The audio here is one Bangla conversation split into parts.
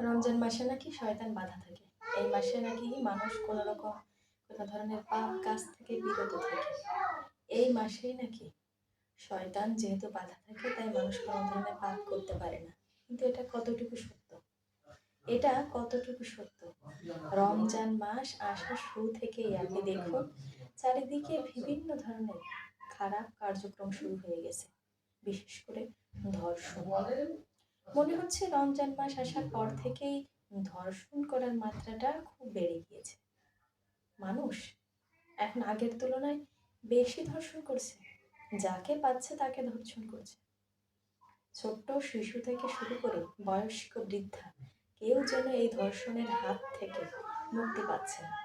রমজান মাসে নাকি শয়তান বাধা থাকে। এই মাসে নাকি মানুষ কোনো রকম কোনো ধরনের পাপ কাজ থেকে বিরত থাকে। এই মাসেই নাকি শয়তান যেহেতু বাধা থাকে, তাই মানুষ কোনো ধরনের পাপ করতে পারে না। কিন্তু এটা কতটুকু সত্য? এটা কতটুকু সত্য? রমজান মাস আসার শুরু থেকেই আপনি দেখুন, চারিদিকে বিভিন্ন ধরনের খারাপ কার্যক্রম শুরু হয়ে গেছে। বিশেষ করে ধর্ষণ। মনে হচ্ছে রমজান মাস আসার পর থেকেই ধর্ষণ করার মাত্রাটা খুব বেড়ে গিয়েছে। মানুষ এখন আগের তুলনায় বেশি ধর্ষণ করছে, যাকে পাচ্ছে তাকে ধর্ষণ করছে। ছোট্ট শিশু থেকে শুরু করে বয়স্ক বৃদ্ধা কেউ যেন এই ধর্ষণের হাত থেকে মুক্তি পাচ্ছে না।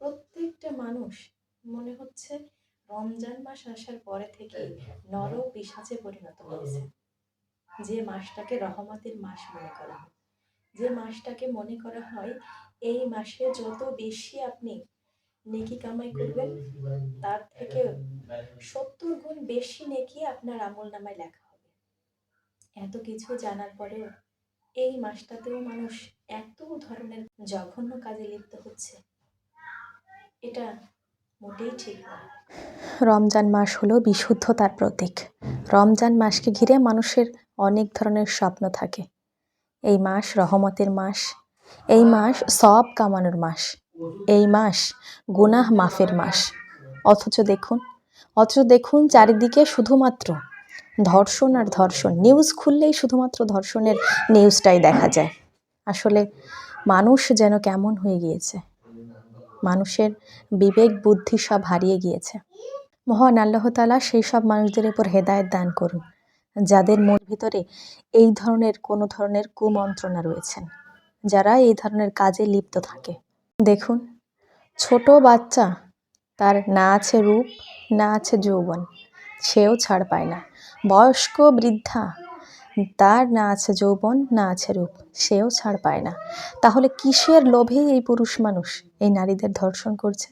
প্রত্যেকটা মানুষ মনে হচ্ছে রমজান মাস আসার পরে থেকে নর পিসাচে পরিণত হয়েছে। যে মাসটাকে রহমতের মাস মনে করা হয়। যে মাসটাকে মনে করা হয়, এই মাসে যত বেশি আপনি নেকি কামাই করবেন, তার থেকে সত্তর গুণ বেশি নেকি আপনার আমল নামায় লেখা হবে। এত কিছু জানার পরেও এই মাসটাতেও মানুষ এত ধরনের জঘন্য কাজে লিপ্ত হচ্ছে। এটা মোটেই ঠিক না। রমজান মাস হলো বিশুদ্ধতার প্রতীক। রমজান মাসকে ঘিরে মানুষের অনেক ধরনের স্বপ্ন থাকে। এই মাস রহমতের মাস, এই মাস সব কামানোর মাস, এই মাস গুনাহ মাফের মাস। অথচ দেখুন অথচ দেখুন চারিদিকে শুধুমাত্র ধর্ষণ আর ধর্ষণ নিউজ খুললেই শুধুমাত্র ধর্ষণের নিউজটাই দেখা যায়। আসলে মানুষ যেন কেমন হয়ে গিয়েছে, মানুষের বিবেক বুদ্ধি সব হারিয়ে গিয়েছে। মহান আল্লাহতালা সেই সব মানুষদের উপর হেদায়েত দান করুন। যাদের মন ভিতরে এই ধরনের কোনো ধরনের কুমন্ত্রণা রয়েছেন, যারা এই ধরনের কাজে লিপ্ত থাকে। দেখুন, ছোট বাচ্চা, তার না আছে রূপ, না আছে যৌবন, সেও ছাড় পায় না। বয়স্ক বৃদ্ধা, তার না আছে যৌবন, না আছে রূপ, সেও ছাড় পায় না। তাহলে কিসের লোভে এই পুরুষ মানুষ এই নারীদের ধর্ষণ করছে?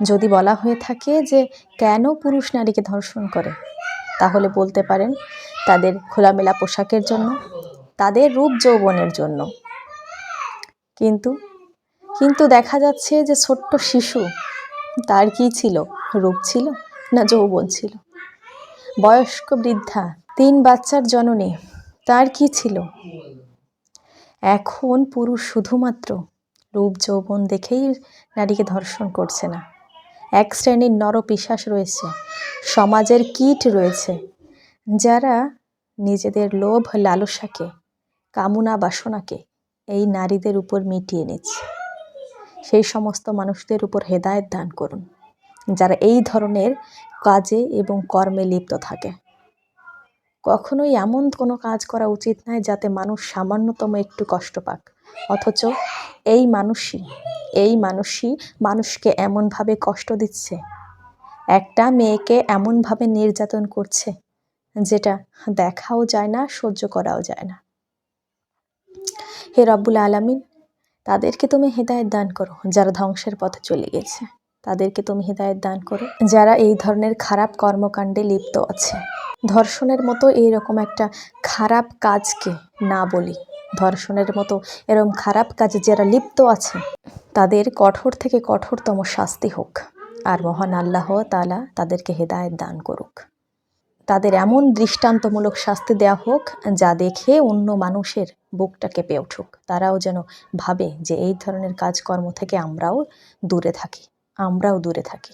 যদি বলা হয়ে থাকে যে কেন পুরুষ নারীকে ধর্ষণ করে? তাহলে বলতে পারেন তাদের খোলামেলা পোশাকের জন্য, তাদের রূপ যৌবনের জন্য। কিন্তু কিন্তু দেখা যাচ্ছে যে ছোট্ট শিশু, তার কি ছিল? রূপ ছিল না যৌবন ছিল? বয়স্ক বৃদ্ধা, তিন বাচ্চার জননী, তার কি ছিল? এখন পুরুষ শুধুমাত্র রূপ যৌবন দেখেই নারীকে ধর্ষণ করছে না। এক শ্রেণির নরপিশাস রয়েছে, সমাজের কীট রয়েছে। যারা নিজেদের লোভ লালসাকে, কামনা বাসনাকে এই নারীদের উপর মিটিয়ে নিচ্ছে। সেই সমস্ত মানুষদের উপর হেদায়েত দান করুন, যারা এই ধরনের কাজে এবং কর্মে লিপ্ত থাকে। কখনোই এমন কোনো কাজ করা উচিত নয় যাতে মানুষ সামান্যতম একটু কষ্ট পাক। অথচ এই মানুষই এই মানুষই মানুষকে এমনভাবে কষ্ট দিচ্ছে। একটা মেয়েকে এমনভাবে নির্যাতন করছে যেটা দেখাও যায় না, সহ্য করাও যায় না। হে রব্বুল আলামিন, তাদেরকে তুমি হেদায়েত দান করো যারা ধ্বংসের পথে চলে গেছে। তাদেরকে তুমি হেদায়েত দান করো যারা এই ধরনের খারাপ কর্মকাণ্ডে লিপ্ত আছে। ধর্ষণের মতো এইরকম একটা খারাপ কাজকে না বলি। ধর্ষণের মতো এরকম খারাপ কাজে যারা লিপ্ত আছে, তাদের কঠোর থেকে কঠোরতম শাস্তি হোক। আর মহান আল্লাহ তালা তাদেরকে হেদায়েত দান করুক। তাদের এমন দৃষ্টান্তমূলক শাস্তি দেওয়া হোক, যা দেখে অন্য মানুষের বুকটা কেঁপে উঠুক। তারাও যেন ভাবে যে এই ধরনের কাজকর্ম থেকে আমরাও দূরে থাকি, আমরাও দূরে থাকি।